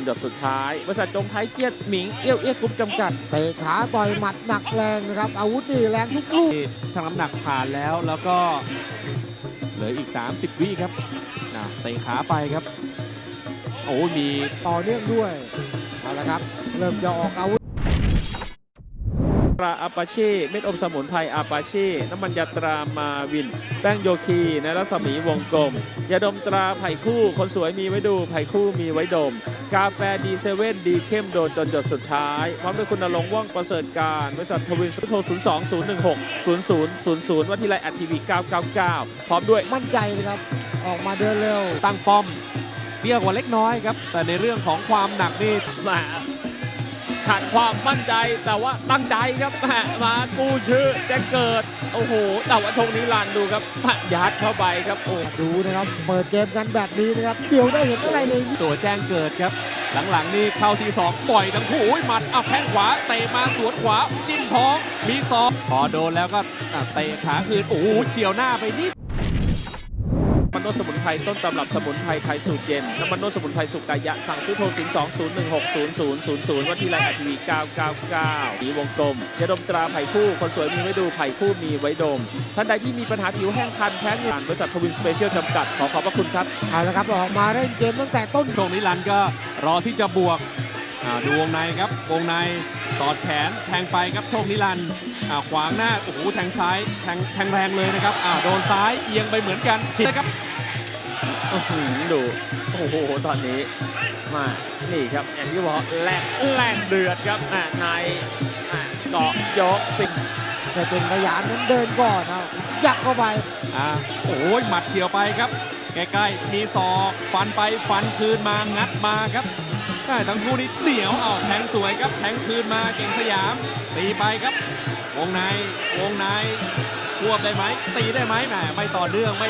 นหยดสุดท้ายบริษัทจงไทยเจียดหมิงเอี้ยวเอี้ยกรุ๊ปจำกัดเตะขาต่อยหมัดหนักแรงนะครับ อาวุธนี่แรงทุกลูกชั่งน้ำหนักผ่านแล้วแล้วก็เหลืออีก 30 วิครับนะเตะขาไปครับ โอ้มีต่อเนื่องด้วยเอาละครับ เริ่มจะออกอาวุธ ตราอาปาเช่เม็ดอมสมุนไพรอาปาเช่น้ำมันยาตรามาวิน แป้งโยคีในรัศมีวงกลมยาดมตราไผ่คู่คนสวยมีไว้ดูไผ่คู่มีไว้ดม กาแฟดีเซเว่นดีเข้มโดนจนหยดสุดท้าย พร้อมด้วยคุณนรงค์ว่องประเสริฐการบริษัททวินสุโทร 02 016 0000วัทิไลอัดทีวี 999 พร้อมด้วยมั่นใจนะครับ ออกมาเดินเร็ว ตั้งป้อมเตี้ยกว่าเล็กน้อยครับ แต่ในเรื่องของความหนักนี่มา ขาดความมั่นใจแต่ว่าตั้งใจครับแม่มากู้ชื่อแจ้งเกิด โอ้โหแต่ว่าชงนี้ลานดูครับยัดเข้าไปครับโอ้ดูนะครับ เปิดเกมกันแบบนี้นะครับ เดี๋ยวได้เห็นอะไรเลยตัวแจ้งเกิดครับ หลังๆนี่เข้าที่สองปล่อยทั้งคู่อุ้ยหมัดเอาแข้งขวาเตะมาสวนขวาจิ้มท้องมีศอกพอโดนแล้วก็เตะขาคืนโอ้โหเฉียวหน้าไปนิด มันโนสมุนไพรต้นตำรับสมุนไพรไทยสูตรเย็นน้ำมันโนสมุนไพรสุกกายะ สั่งซื้อโทร 0 2 0 1 6 0 0 0 0 วัทีไรอัทีวี999สีวงกลมยาดมตราไผ่คู่ คนสวยมีไว้ดูไผ่คู่มีไว้ดม ท่านใดที่มีปัญหาผิวแห้งคันแพ้เหงื่อบริษัททวินสเปเชียลจำกัด ขอขอบพระคุณครับ เอาละครับ ออกมาเล่นเกมตั้งแต่ต้นช่วงนี้รันก็รอที่จะบวกอ่าดูวงในครับวงในสอดแขนแทงไปครับโชคนิรันดร์อ่าขวางหน้าโอ้โหแทงซ้ายแทงแทงแรงเลยนะครับอ่าโดนซ้ายเอียงไปเหมือนกันนะครับ อื้อหือดู โอ้โห ตอนนี้ มา นี่ครับอย่างที่บอกแลกแลกเดือดครับอะในอะเกาะยกสิงแต่เป็นพยานนั้นเดินก่อนนะยักเข้าไปอ่าโอ้ยหมัดเฉียวไปครับ ใกล้ๆ มีศอกฟันไปฟันคืนมางัดมาครับอ่าทั้งคู่นี้เหนียวเอาแทงสวยครับแทงคืนมาเก่งสยาม ตีไปครับ วงในวงในควบได้ไหมตีได้ไหมแหมไม่ต่อเนื่องไม่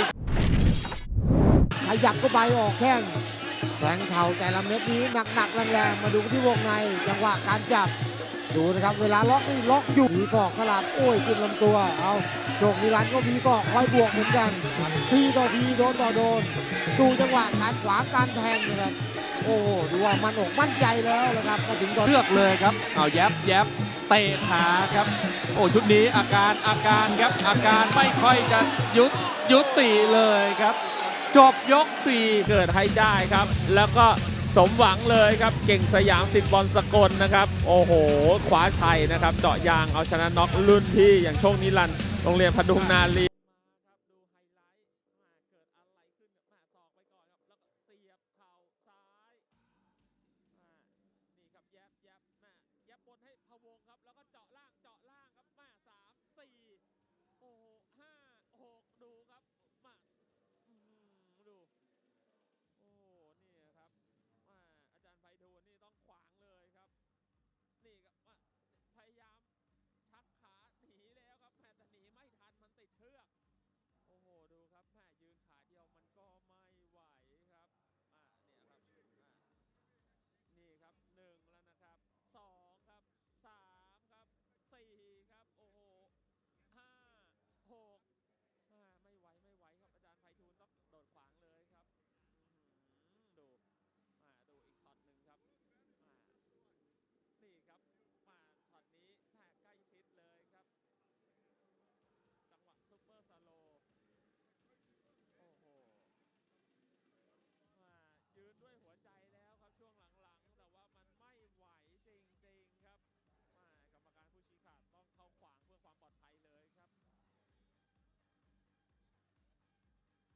ขยับเข้าไปออกแข้งแทงเข่าแต่ละเม็ดนี้หนักๆแรงๆมาดูที่วงในจังหวะการจับดูนะครับ เวลาล็อกนี่ล็อกอยู่มีศอกสลับโอ้ยกินลำตัว เอาโชคนิรันก็มีศอกคอยบวกเหมือนกันทีต่อทีโดนต่อโดน ดูจังหวะการขวางการแทงนะครับโอ้ดูว่ามันอกมั่นใจแล้วนะครับมาถึงตอนเลือกเลยครับเอาแยบแยบเตะขาครับ โอ้ชุดนี้อาการอาการครับอาการไม่ค่อยจะยุดยุติเลยครับ จบยกสี่เกิดให้ได้ครับ แล้วก็สมหวังเลยครับ เก่งสยามสิทธิ์บอลสกลนะครับ โอ้โหคว้าชัยนะครับ เจาะยางเอาชนะน็อกรุ่นพี่อย่างโชคนิรันดร์โรงเรียนพดุงนารี